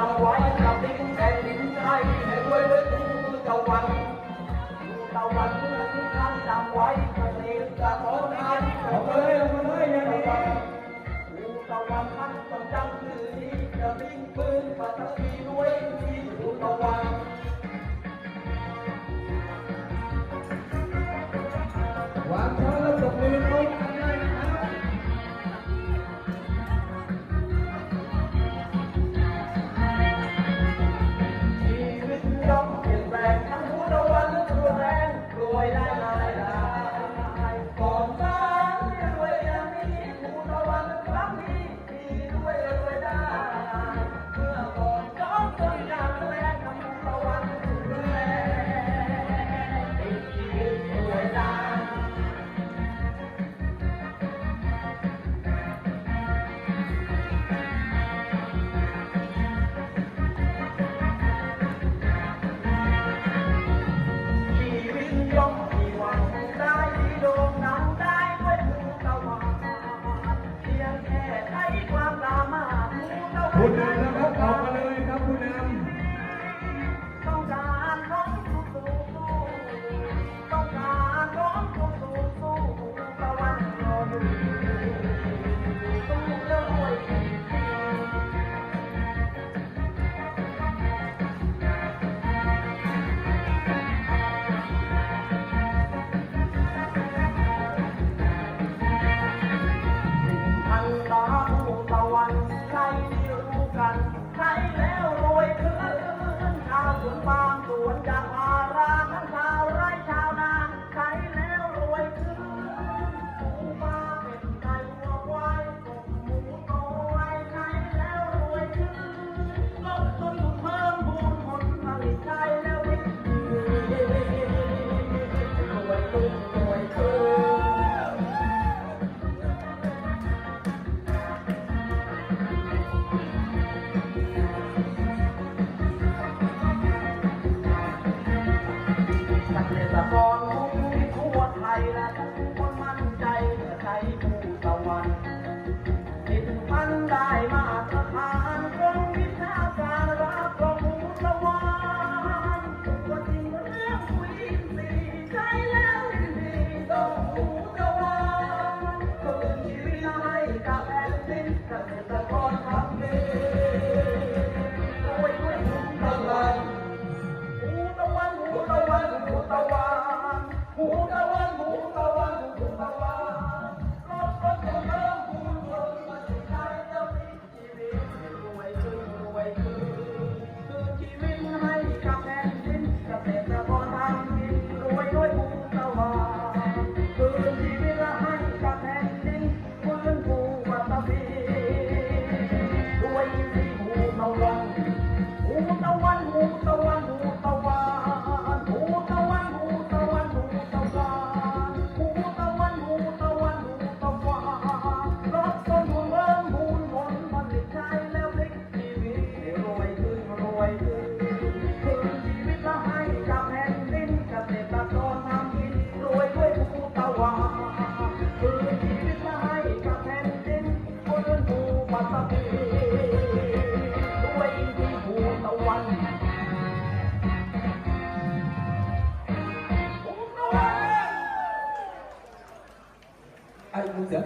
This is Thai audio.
จัไว้กับดิ้งแผ่นดินให้ให้ด้วยด้วยทุตะวันตะวันเมื่ท่านจำไว้ทะเลจะร้อไห้ของเอ้ยมันเอ้ยอย่างนี้ตะวันท่านจงจำชื่อนี้จะวิ่งปืนปัตตพีด้วยที่อยู่ตะวันความ Sie hat